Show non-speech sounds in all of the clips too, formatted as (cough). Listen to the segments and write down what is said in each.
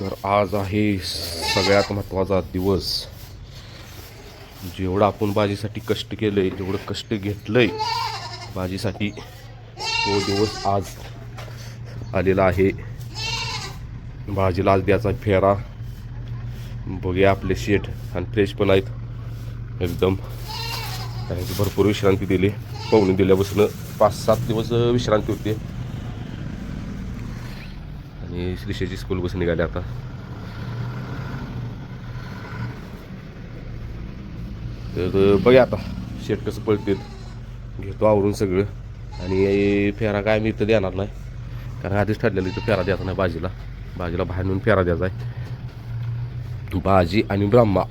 तर आज आहे सगळ्यात महत्त्वाचा दिवस. जेवढं आपण भाजीसाठी कष्ट केलंय जेवढं कष्ट घेतलंय भाजीसाठी तो दिवस आज आलेला आहे. भाजीला आज द्यायचा फेरा. बघूया आपले शेठ आणि फ्रेश पण आहेत. एकदम कारण भरपूर विश्रांती दिली. पाहुणे दिल्यापासून पाच सात दिवस विश्रांती होती. आणि श्रीशेची स्कूल बस निघाले आता. तर बघा आता. शेट कसं पळतील घेतो आवरून सगळं. आणि फेरा काय मी इथं देणार नाही. कारण आधीच ठरलेलं इथं फेरा द्यायचा नाही भाजीला भाजीला बाहेर नेऊन फेरा द्यायचा आहे. भाजी आणि ब्रह्मा.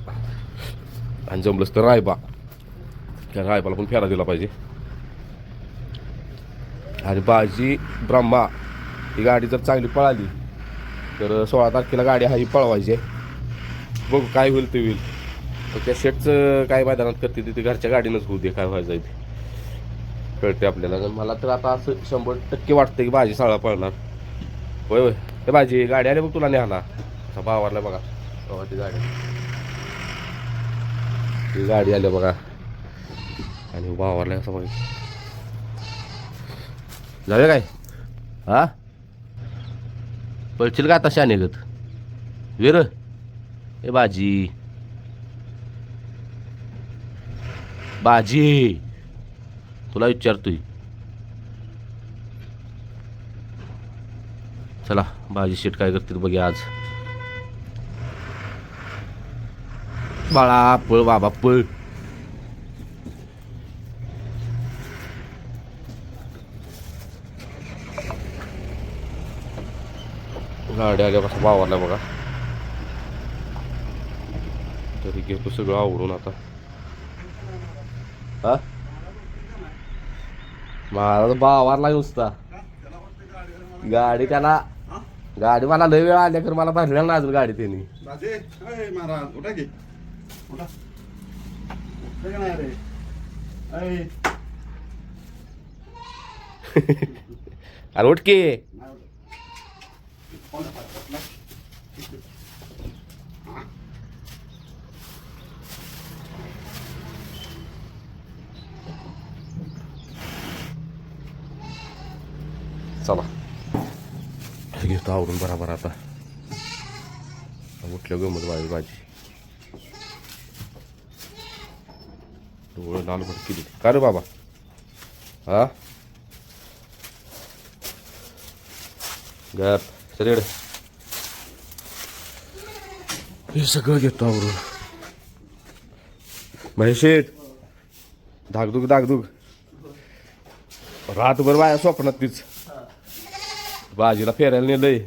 आणि जमलंच तर रायबा. कारण रायबाला पण फेरा दिला पाहिजे. आणि भाजी ब्रह्मा. ही गाडी जर चांगली पळाली तर सोळा तारखेला गाडी हा ही पळवायची आहे. बघू काय होईल ते होईल. तर त्या शेटचं काय मैदानात करते तिथे घरच्या गाडीनंच होऊ दे काय व्हायचं आहे ते. कळते आपल्याला. मला तर आता असं शंभर टक्के वाटतं की भाजी साळा पळणार. होय होय. ते भाजी गाडी आली बघ तुला न्याला असा भावारला बघा. ती गाडी. ती गाडी आली बघा. आणि भावारला असं बघा जाऊया काय? हा? पळशील का आता शानेगत वीर ए बाजी. बाजी तुला विचारतोय. चला बाजी शेट काय करते बघे आज. बाळा पळ बाबा पळ. गाडी आल्या कसा वावरला बघा. तरी घेतो सगळं आवडून आता. हा? तर बावारला नुसता. गाडी त्याला गाडी मला लय वेळ आल्या तर मला भरलेला नाही अजून गाडी त्यांनी. महाराज (laughs) अरे उठ की नाही उठत. कोण आहे पाठवत ना? हा. चला. घेतो आवरून बराबर आता. उठलं गमत माझी. भाजी डोळं लाल भट केली का रे बाबा? हा? गप. सरेड हे सगळं घेतो आवरून. महेशेठ धाकधूक धाकधूक. रातभर माझ्या स्वप्नात तीच. बाजीला फेरायला नेलंय.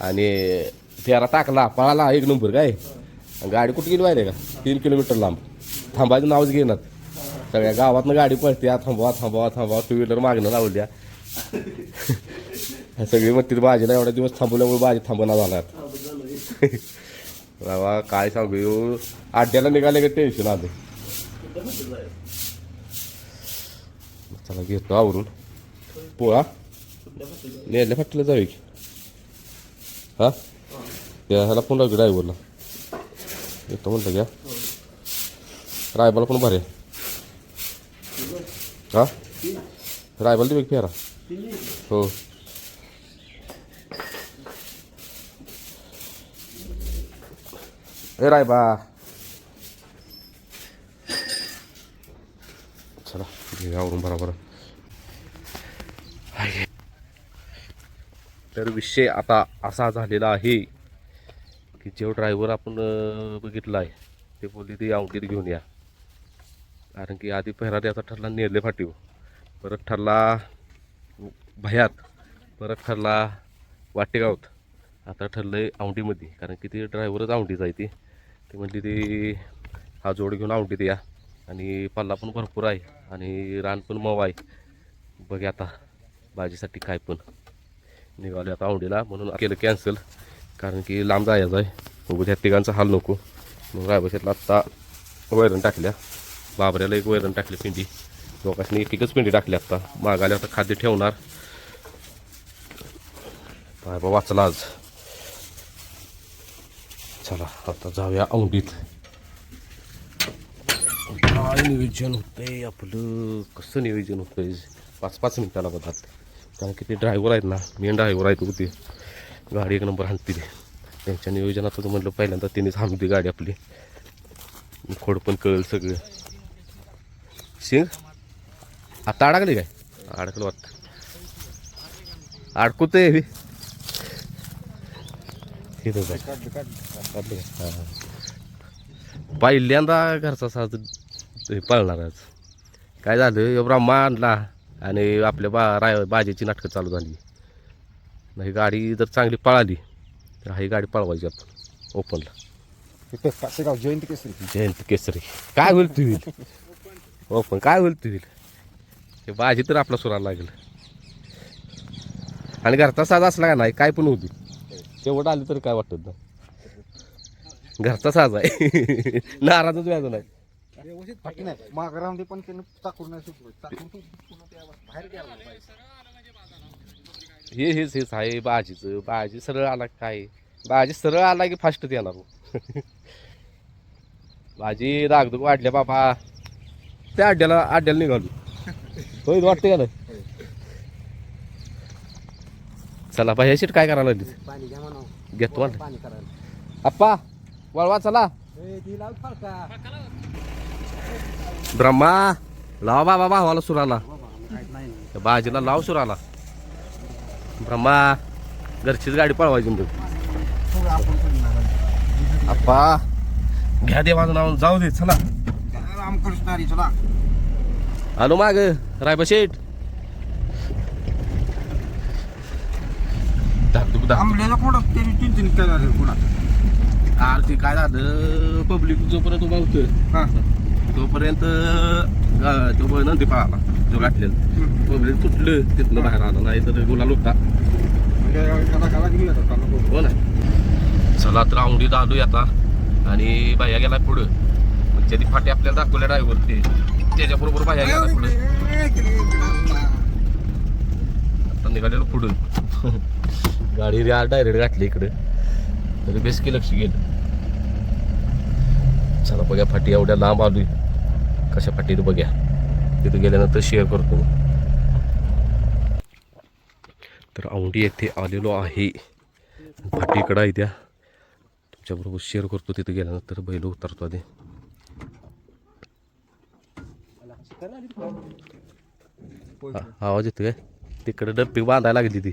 आणि फेरा टाकला पळाला एक नंबर काय? गाडी कुठे गेली आहे का? तीन किलोमीटर लांब. थांबायचं नावच घेणार सगळ्या गावातनं गाडी पळते. "आ, थांबवा थांबवा थांबवा. टू व्हीलर मागणं लावल्या ह्या सगळी म्हणते भाजीला एवढा दिवस थांबवल्यामुळे भाजी थांबवला झाला बाबा काय सांगू ह्यो आड्याला निघाले का टेन्शन आलं. चला घेतो आवरून. पोळा? नेल्या फाटीला जाऊ की. हा? त्या ह्याला पण लागू ड्रायव्हरला. येतो म्हणलं घ्या. रायबाला पण भरे हा? रायबाला देऊ फेरा? हो. रायबा चला घेऊया बरोबर तर विषय आता असा झालेला आहे की जो ड्रायव्हर आपण बघितला आहे ते बोलले ते औंटीत घेऊन या. कारण की आधी पहिला त्याचा ठरला नेरले फाटीव. परत ठरला भयात. परत ठरला वाटेगावत. आता ठरलं आहे औंढीमध्ये. कारण की ते ड्रायव्हरच औंढीच आहे ती. ती म्हटली ती हा जोड घेऊन आवडीत या. आणि पल्ला पण भरपूर आहे आणि रान पण मऊ आहे. बघ आता भाजीसाठी काय पण. निघाले आता आवडीला म्हणून केलं कॅन्सल कारण की लांब जायचं आहे. उभ्या तिघांचा हाल नको. मग रायबशातला आत्ता वैरण टाकल्या. बाबऱ्याला एक वैरण टाकली पिंडी. लोकांनी एक एकच पिंडी टाकली आत्ता मागायला आता खाद्य ठेवणार. बाबा वाचला आज. चला आता जाऊया औंढीत. काय नियोजन होतंय आपलं? कसं नियोजन होतंय? पाच पाच मिनिटाला बघात कारण की ते ड्रायव्हर आहेत ना मेन ड्रायव्हर आहेत होते गाडी एक नंबर हाणतील. त्यांच्या नियोजनात तर म्हटलं पहिल्यांदा त्यांनीच हाणली गाडी आपली. खोड पण कळलं सगळं. शिंग आता अडकली काय? अडकलं वाटतं अडकूतंय हे हे काढलं हा. पहिल्यांदा घरचा साज हे पळणार आज काय झालं ह्यो ब्रह्मा आणला आणि आपल्या बा राय बाजेची नाटकं चालू झाली. नाही गाडी जर चांगली पळाली तर ही गाडी पळवायची आपण ओपनला. तिथं कासेगाव जयंती केसरी जयंत केसरी. काय होईल तू होईल? ओपन काय होईल तू होईल? हे बाजी तर आपला सुराला लागेल. आणि घरचा साज असला का नाही काय पण होती तेवढं आली तरी काय वाटत नाही घरचा साज आहे. (laughs) नाराजच व्याज नाही. पण त्यानं टाकून नाही सुटलं. टाकून तो पुन्हा त्या बाहेर गेला पाहिजे हे हेच हेच आहे. बाजीचं बाजी सरळ आला की काय? बाजी सरळ आला की फास्टच येणार हो. (laughs) बाजी रागदुग वाढल्या बाबा. त्या अड्ड्याला अड्ड्याला निघालो. होय वाटतं का नाही? चला बाई शीट काय करायला लागली पाणी घ्या म्हणा घेतो पाणी करायला आप्पा वळवा चला. ब्रह्मा लाव बाबा भावाला सुराला नाही. त्या बाजीला लाव सुराला ब्रह्मा घरचीच गाडी पळवायची म्हणजे आप्पा घ्या दे माझं नाव जाऊ दे चला. रामकृष्ण हरी चला. आलो माग. रायबा शेठ. धाकधूक धाक आंबल्याला ते काय झालं पुन्हा आरती काय झालं? पब्लिक जोपर्यंत उभा होतं हा. तोपर्यंत तो नंदी पळाला तो गाठलेला. पब्लिक तुटलं तिथनं बाहेर आला नाही तर गुलाल होता हो ना. चला तर औंढीत आलोय आता. आणि बाह्या गेला पुढं. मग ज्याची फाटी आपल्याला दाखवल्या ड्रायव्हर ते त्याच्याबरोबर बाह्या गेला पुढं. आता निघालेलो पुढं. गाडी डायरेक्ट गाठली इकडे. तरी बेसकी लक्ष गेलं. चला बघ्या फाटी एवढ्या लांब आली कशा फाटीत बघ्या. तिथं गेल्यानंतर शेअर करतो. तर औंढी येथे आलेलो आहे. फाटीकडं आहे त्या. तुमच्याबरोबर शेअर करतो. तिथे गेल्यानंतर बैल उतरतो आधी. आवाज येतो काय तिकडे डप्पी बांधायला लागली ती.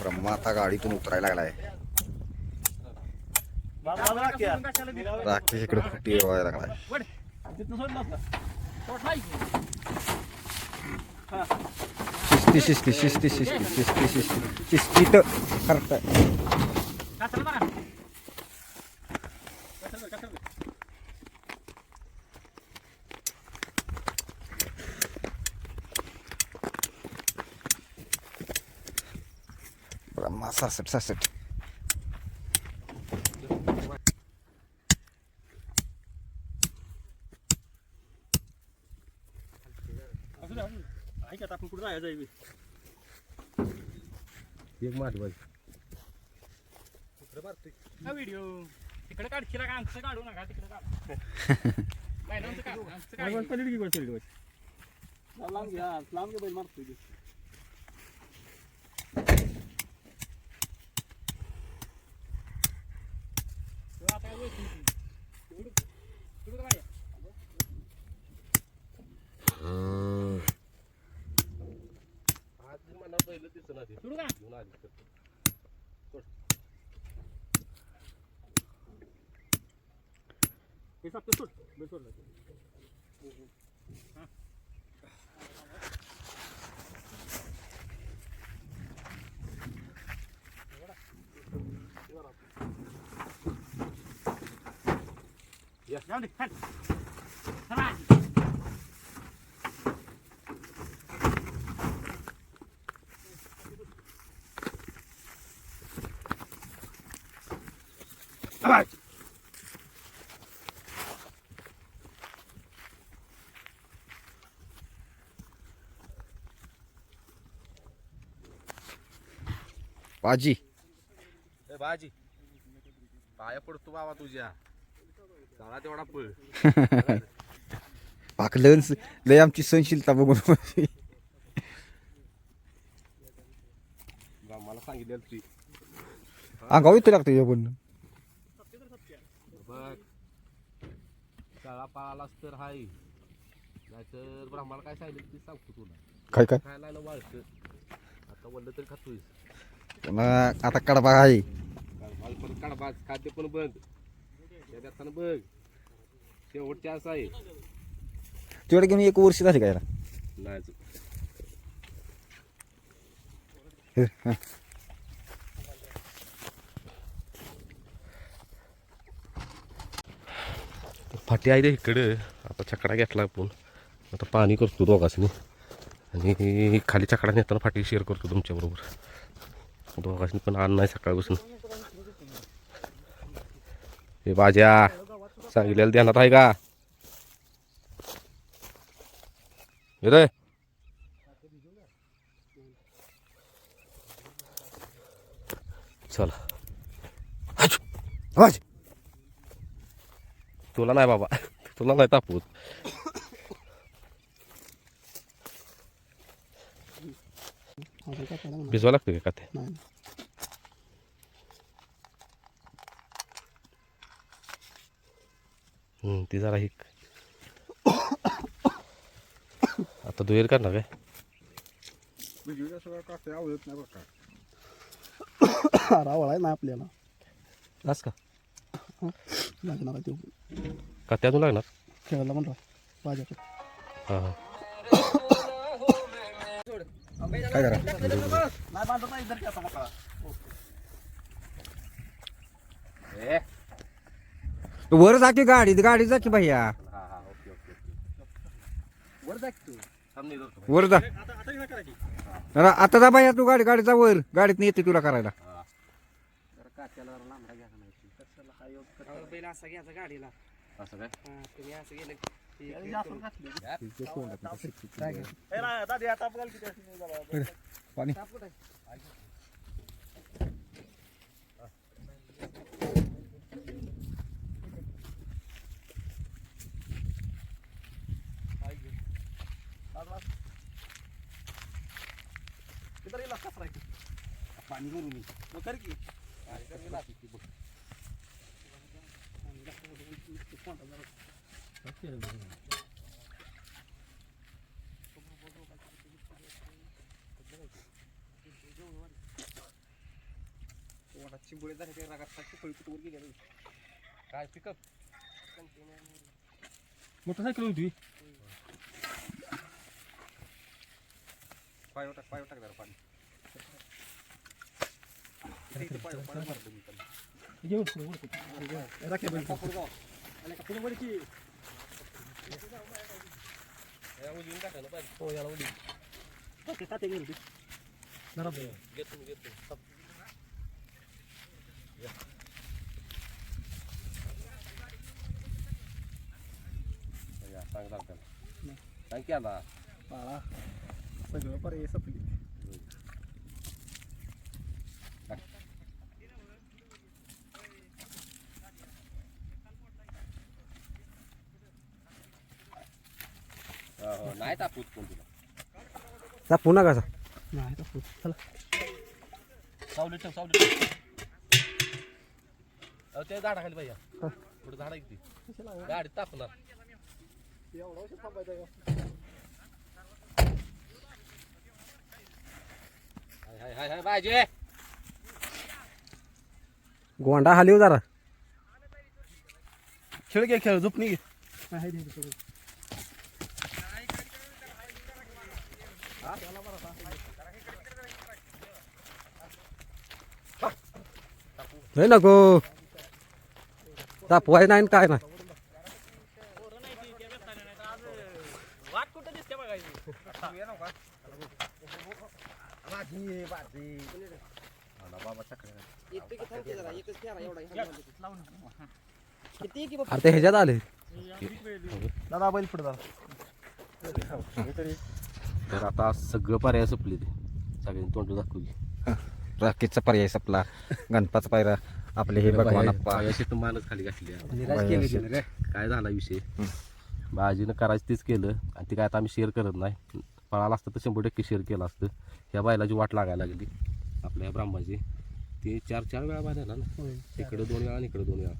ब्रह्मा आता गाडीतून उतरायला लागलाय. राकेश इकडे फुटी लागलाय. शिस्ती शिस्ती शिस्ती शिस्ती शिस्ती शिस्ती शिस्ती तर Correct Brahma सासठ सासठ एक मारली बाई. व्हिडिओ तिकडे काढशील का आमचं काढू नका तिकडे काढ. (laughs) बैलांचं काढ, आमचं काढ. तो आता काय वळखून ठेवू. तेवढं- तेवढं काय आहे? आज मला पहिलं दिसत नाही तेवढं का? घेऊन आली तर. हे साप सोड बेल सोडला जाऊ दे चल. चला. बाजी ए बाजी पाया पडतो बाबा तुझ्या. चला तेवढा पळ. (laughs) पाकलं लय आमची सहनशीलता बघून मला सांगितलं ती. अंगावर येतो लागतं हे पण. बघ. शाळा पाळालाच तर हाय. नाहीतर ब्रह्माला काय सांगितलं ते सांगतो तुला. काय काय? खायला वाळतं. आता वल्ल तरी खातोय पुन्हा आता कडबा आहे. परत काढबाज खाद्य पण बंद त्या देताना बघ. शेवटची असं आहे. तेवढं घेऊन एक वर्ष झाली काय? नाही. फाटी आहे इकडं. आता चकडा घेतला आपण. आता पाणी करतो दोघांनी आणि खाली चकडा नेताना फाटी शेअर करतो तुमच्याबरोबर दोघांनी पण आण नाही सकाळपासून. हे बाज्या सांगितलेलं ध्यानात आहे का? रे. चला. तुला नाही बाबा तुला नाही तापवत. भिजवा लागते का ते हम्म, ती जरा हिक आता दुहेर करणार काय? रावळ आहे ना आपल्याला. लास का? लागणार आहे ते. का त्यातून लागणार? खेळायला म्हणतो माझ्याकडे हां हां. काय करा? वर जा की गाडी गाडी जा की भैया. ओके वर जा. वर जा आता अरे आता जा भैया तू गाडी गाडीचा वर. गाडीत येते तुला करायला. असं घ्यायचं असं काय हा, तुम्ही असं गेलं की. पाणी इधर येईल असं की चिंबोळे झाले ते रागात टाकते पळी कुठं वर गेले काय पिकअप मोटरसायकल होती पाय टाक पाय टाक जरा पाणी घेऊन पुढे वर पुढे. राखे बैल. हो, याला उडी. ते काटे घेऊन दे. जरा बैल. घेतो घेतो सांग सांग त्याला सांग की आता बाळा, सगळं पर्याय संपली हो, हो, नाही तापूत पण जा पुन्हा कसा नाही चला. सावली ठेव सावली ठेव. अहो, ते झाडा खाली भैया पुढे झाडा किती? गाडी तापणार. एवढा उशीर थांबायचा का? हाय हाय हाय हाय बाजे. गोंडा हालीव जरा. खेळ घे खेळ. झोपणी घे नाही आणि काय नाही वाट कुठं दिसते बघायची अरे ते ह्याच्यात आले दादा बैल पुढे दादा तर आता सगळं पर्याय संपले ते. सगळ्यांनी तोंड दाखवली राकेशचा पर्याय संपला. गणपाचा पायरा. आपले हे भगवान अप्पा तर मानच खाली घातली आता. निराश केली तिने रे. काय झाला विषय? बाजीनं करायचं तेच केलं. आणि ते काय आता आम्ही शेअर करत नाही. पळाला असतं तर शंभर टक्के शेअर केलं असतं. ह्या बैलाची वाट लागायला लागली. आपल्या ब्राह्मणाची ते चार चार वेळा बाहेर नेला ना. इकडे दोन वेळा आणि इकडे दोन वेळा.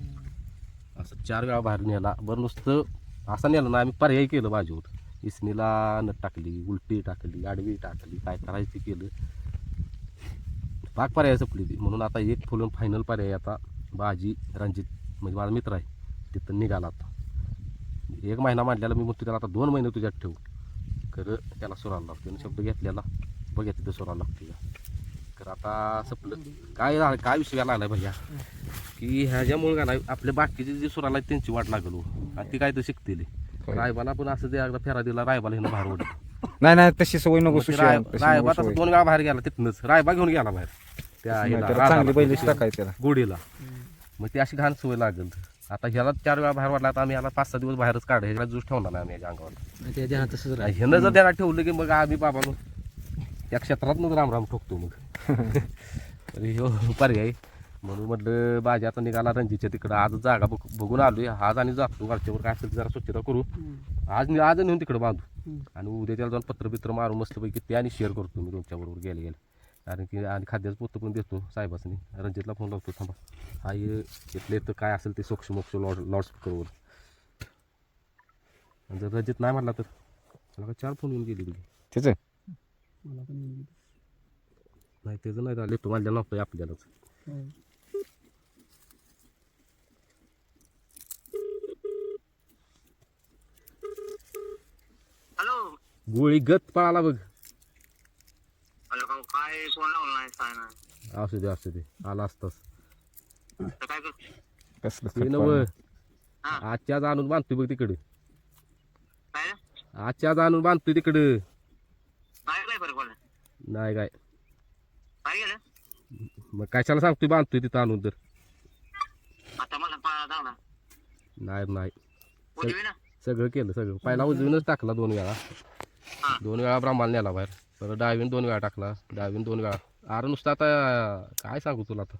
असं चार वेळा बाहेर नेला. बरं नुसतं असं नेलं ना आम्ही पर्याय केलं बाजूवर. इसनीला नट टाकली उलटी टाकली आडवी टाकली काय करायचं ते केलं? पाक पर्याय संपली ती. म्हणून आता एक फुलून फायनल पर्याय आता बाजी रणजित म्हणजे माझा मित्र आहे तिथं निघाला आता. एक महिना मांडलेला मी म्हणतो त्याला आता दोन महिने तुझ्यात ठेवू. खरं त्याला सुराला लागतो शब्द घेतलेला. बघा तिथं सुराला लागतो खरं आता संपलं. काय झालं? काय विषय लागला भैया? की ह्याच्यामुळे काय नाही, आपल्या बाकीचे जे सुराला आहेत त्यांची वाट लागलो. आणि ती काय तर शिकतील. रायबाला पण असं ते एकदा फेरा दिला रायबाला हिनं बाहेर ओढलं. नाही नाही तशी सवय नको मग ते सुशी राय- तशी रायबा तसं. दोन वेळा बाहेर गेला तिथनंच. रायबा घेऊन गेला बाहेर. त्या ह्याला, त्याला चांगली राधाला. बैल टाकायची त्याला. गोडीला. मग ती अशी घाण सवय लागेल. आता ह्याला चार वेळा बाहेर वाटला तर आम्ही ह्याला पाच सहा दिवस बाहेरच काढ ह्याला ज्यूस ठेवणार नाही आम्ही याच्या अंगावर. त्याच्या हात तसंच राहील. ह्यानं जर त्याला ठेवलं की मग आम्ही बाबा त्या क्षेत्रात मग राम राम ठोकतो मग. (laughs) तर ह्यो पर्याय. म्हणून म्हटलं बाजी आता निघाला रणजीच्या तिकडं. आज जागा बघ बघून आलोय. आज आणि जातो. वरच्यावर काय असेल जरा स्वच्छता करू. आज मी आज नेऊन तिकडं बांधू. आणि उद्या त्याला जाऊन पत्र बित्र मारून मस्तपैकी ते आणि शेअर करतो मी तुमच्या बरोबर गेले गेले कारण की आणि खाद्याचं पोतं पण देतो साहेबासनी. रणजितला फोन लावतो थांबा. हा ये इथले तर काय असेल ते सोक्ष मोक्ष लॉड लाऊडस्पीकरवर आणि जर रणजित नाही म्हणला तर? मला चार फोन येऊन गेली तुझी त्याचं? नाही त्याचं नाही झालं. तो माझ्या नव्हतं आपल्यालाच. हॅलो. गोळी गत पळाला बघ. हॅलो भाऊ काय फोन लावला नाही काय नाही. असू दे असू दे. आला असतास. तर काय करतो कसलं ते खत नव. पाणी. हा. आजच्या आज आणून बांधतोय बघ तिकडे. काय? आजच्या आज आणून बांधतोय तिकडे. काय काय फरक पडला? नाही काय. काय गेलं मग कशाला सांगतोय बांधतोय तिथं आणून तर? आता मला पाळा धावला नाही नाही. उजवी ना? सगळं केलं सगळं. पहिला उजवीनच टाकला दोन वेळा. दोन वेळा ब्रह्माला नेला बाहेर. परत डावीन दोन वेळा टाकला. डावीन दोन वेळा. अरे नुसतं आता काय सांगू तुला आता?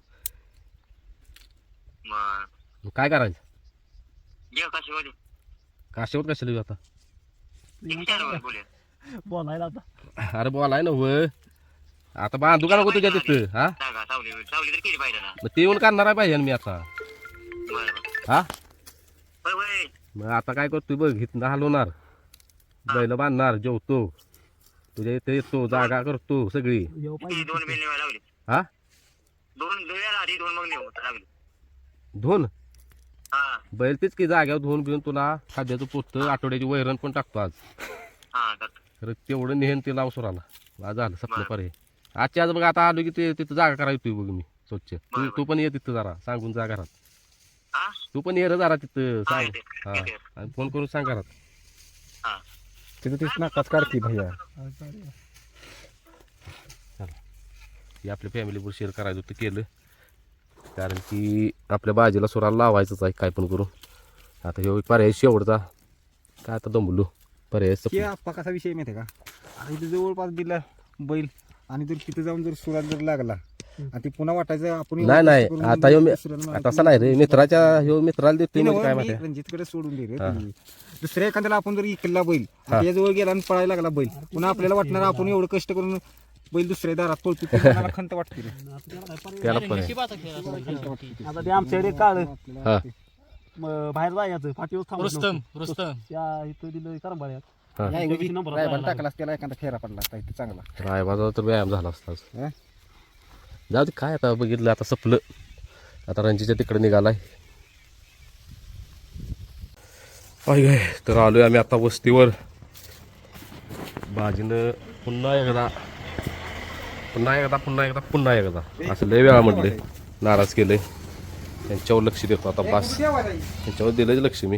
काय करायचं? जेव कशी बोली काशावर कशाला येऊ आता? बोलायला आता. अरे बोलाय ना व आता बांधू का नको तुझ्या तिथं? हा? मग ते येऊन काढणार आहे पाहिजे मी आता. हा? मग आता काय करतोय बघ इथं हलवणार. बैल बांधणार जेवतो. तुझ्या इथे येतो जागा करतो सगळी. दोन बिल हा? दोन दोन वेळा आधी दोन मग नेऊ लागली. धुवून हा. बैल तीच की जाग्यावर धुवून बिवून तुला खाद्याचं पोत आठवड्याची वैरण पण टाकतो आज. हा तर तेवढं नेहन ते लाव सुराला आज झालं सपलं बरं. पर्याय. आजच्या आज बघ आता आलो की ते तिथं जागा करायची बघ मी स्वच्छ. तू तू पण ये तिथं जरा सांगून जा घरात. तू पण ये रे जरा तिथं हा सांग. हा. आणि फोन करून सांग घरात. हा. तिथं तीच नाकाच काढती भैया. हे आपल्या फॅमिलीवर शेअर करायचं होतं केलं. कारण की आपल्या बाजीला सुराला लावायचंच आहे काय पण करून आता ह्यो एक पर्याय शेवटचा. काय आता दमलो? पर्याय हे संपला. आप्पा कसा विषय माहिती आहे का? आता इथे जवळपास दिला बैल. आणि जर तिथे जाऊन जर सुरात जर लागला आणि ते पुन्हा वाटायचं आपण नाही नाही करून आता ह्यो मी दुसऱ्याला मारायचं. तसं नाही रे मित्राच्या ह्यो मित्राला देतोय ते म्हणजे काय नव्ह, माहिती मी रणजितकडे सोडून दे रे. तुम्ही. दुसऱ्या एखाद्याला आपण जर इकडला बैल. त्याजवळ गेला आणि पळायला लागला बैल पुन्हा आपल्याला वाटणार आपण एवढं कष्ट करून बैल दुसऱ्या दारात पळतो (laughs) ते खंत वाटते रे. त्याला असतो. आता ते आमच्याकडे काळ हा बाहेर जायचं फाटीवर रुस्तम त्या इथं दिलं करंबाळ्यात हा या ऐवजी नंबर रायबाला. टाकला त्याला एखादा फेरा पडला असता इथे चांगला रायबाचा तर व्यायाम झाला असताच हा? जाऊ काय आता बघितलं आता सपलं. आता रणजीच्या तिकडे निघालाय. काय तर आलोय आम्ही आता वस्तीवर. बाजीनं पुन्हा एकदा पुन्हा एकदा पुन्हा एकदा पुन्हा एकदा. असं लय वेळा म्हटले नाराज केले त्यांच्यावर लक्ष देतो आता बास. त्यांच्यावर दिलं लक्ष मी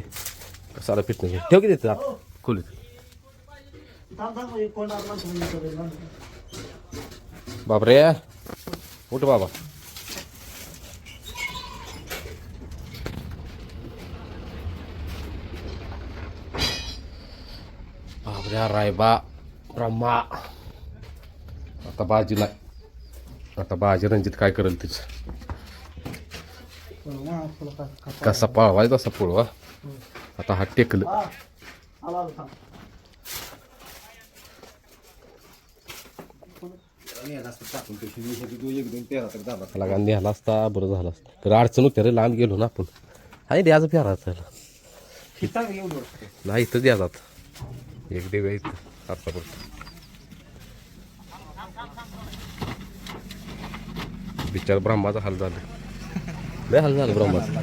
कसाला फिटनेस ठेव की देतं आत. खोलीत बापरे. उठ बाबा. बापऱ्या रायबा ब्रह्मा. आता बाजी नाही आता बाजी रणजित काय करेल तिचं? कसा पळवाय तसा पळवा? आता हा टेकलं. एक त्याला गांधी आला असता बरं झालं असतं. तर अडचण होते रे लांब गेलो ना आपण. आहे द्यायचं प्यारा त्याला नाही इथं द्या जात एक देव्या इथं. आतापर्यंत बिचार ब्रह्माचा हाल झालं. लय हाल झालं ब्रह्माचा.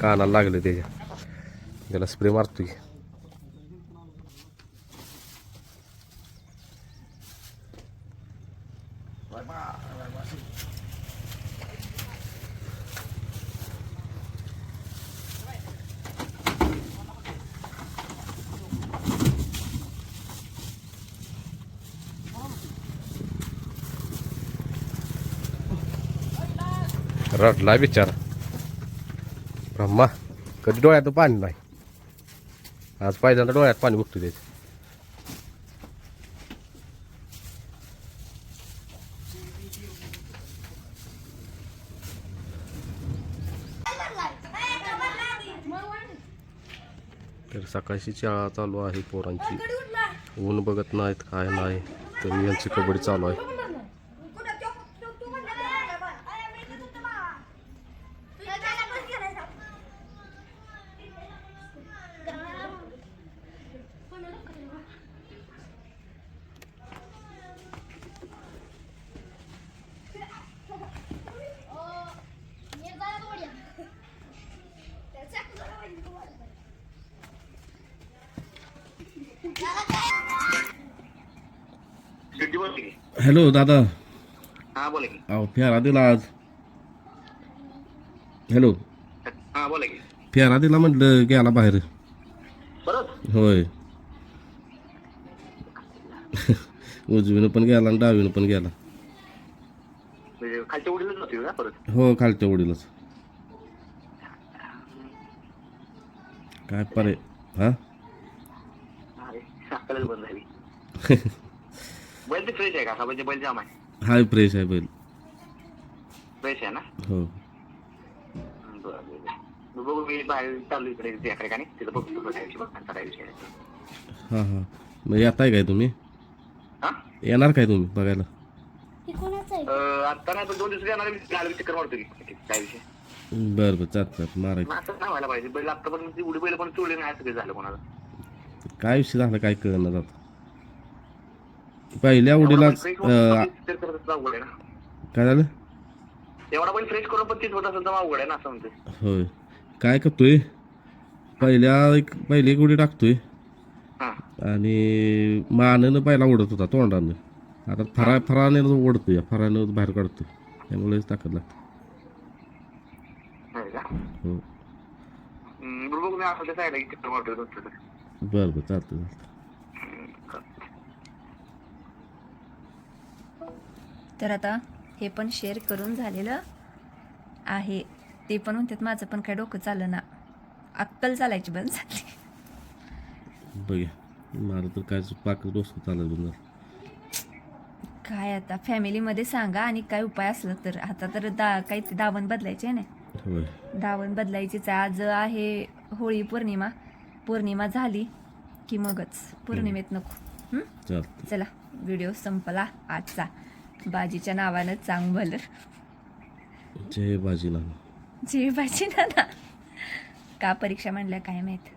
कानाला लागले त्याच्या. त्याला स्प्रे मारतोय. रडला बिचारा. ब्रह्मा कधी डोळ्यात पाणी नाही? आज पहिल्यांदा डोळ्यात पाणी बघतो त्याचे. तर सकाळची शाळा चालू आहे पोरांची. ऊन बघत नाहीत काय नाही. तरी यांची कबड्डी चालू आहे. हॅलो दादा. हा बोला की. अहो फेरा दिला आज. हॅलो. हा बोला की. फेरा दिला म्हटलं गेला बाहेर. परत? होय. उजवीनं पण गेला आणि डावीनं पण गेला. म्हणजे खालच्या उडीलाच नव्हती का परत? हो खालच्या वडीलच काय परे हा? अरे अक्कलच बंद झाली. (laughs) बैल ते फ्रेश आहे का? म्हणजे बैल जाम आहे. हाय फ्रेश आहे बैल. फ्रेश आहे ना? हो. बरं बरं बरं. बघू मी बाहेर चालू इकडे त्या ठिकाणी. तिथं बघतो काय विषय बघ काय विषय आहे. हां हां. मग येताय काय तुम्ही? हा? येणार काय तुम्ही बघायला? अं, आता नाही पण दोन दिवस येणार मी गाडी चक्कर मारतो की. काय विषय? बरं बरं. मग असं नाही व्हायला पाहिजे. बैल आता पण ती उडी बैल पण चोळले नाही असं काही झालं कोणाला? काय विषय झाला काय कळणार आता. पहिल्या ना? काय झालं? एवढा बैल फ्रेश करून पण तीच होत असेल तर अवघड आहे ना असं म्हणते होय. काय करतोय? पहिल्या एक पहिली एक उडी टाकतोय. आणि मानेनं पहिला उडत होता तोंडानं. आता फरा फराने ओढतोय फरानं बाहेर काढतोय त्यामुळेच ताकद लागते. हो. बरं बरं चालतं चालतं तर आता हे पण शेअर करून झालेलं आहे. ते पण म्हणतात माझं पण काय डोकं चाललं ना. अक्कल चालायची बंद झाली. बघा मला तर काय पाक डोसं चालत काय आता फॅमिलीमध्ये सांगा आणि काय उपाय असला तर. आता तर दा काही दावण बदलायचे आहे ना. दावण बदलायचीच. आज आहे होळी पौर्णिमा. पौर्णिमा झाली की मगच. पौर्णिमेत नको. चला व्हिडिओ संपला आजचा. बाजीच्या नावानं चांग भलर जय बाजी नाना जे बाजी नाना का परीक्षा म्हणल्या काय माहीत?